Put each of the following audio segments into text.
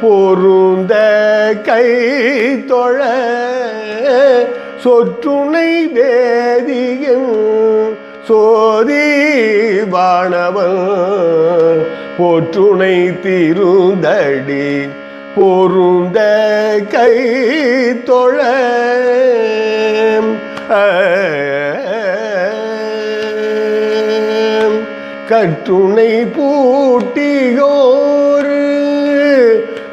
பொருந்த கை தொழ சொற்றுணை வேதியும் சோதி வாணவன் போற்றுணை திருந்தடி பொருந்த கை தொழ. கற்றுணை பூட்டியோ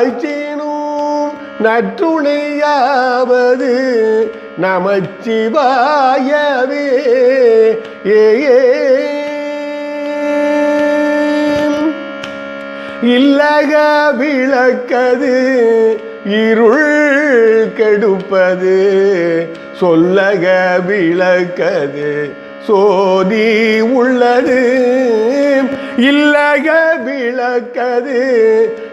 பாய்ச்சினோ நற்றுணையாவது நமச்சிவாயவே. ஏ. இல்லக விளக்கது இருள் கெடுப்பது சொல்லக விளக்கது சோதி உள்ளது. இல்லக விளக்கது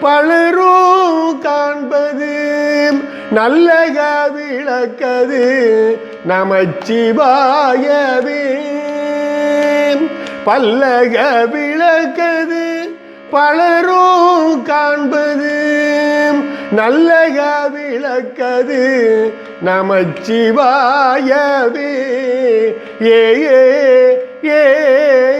பலரும் காண்பது நல்லக விளக்கது நமச்சிவாயவே. பல்லக விளக்கது பலரும் காண்பது நல்லக விளக்கது நமச்சிவாயவே. ஏ ஏ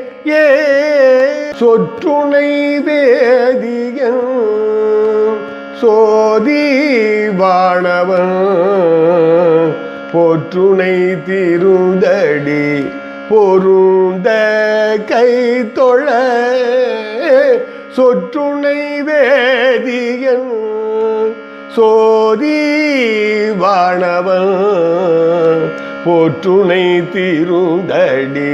ஏ சொற்றுணை வேதியன் சோதி வாணவன் போற்றுணை திருந்தடி பொருந்த கை தொழ சொற்றுணை வேதியன் சோதி வாணவன் போற்றுணை திருந்தடி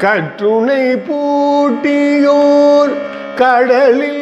கற்றுணை பூட்டியோர் கடலில்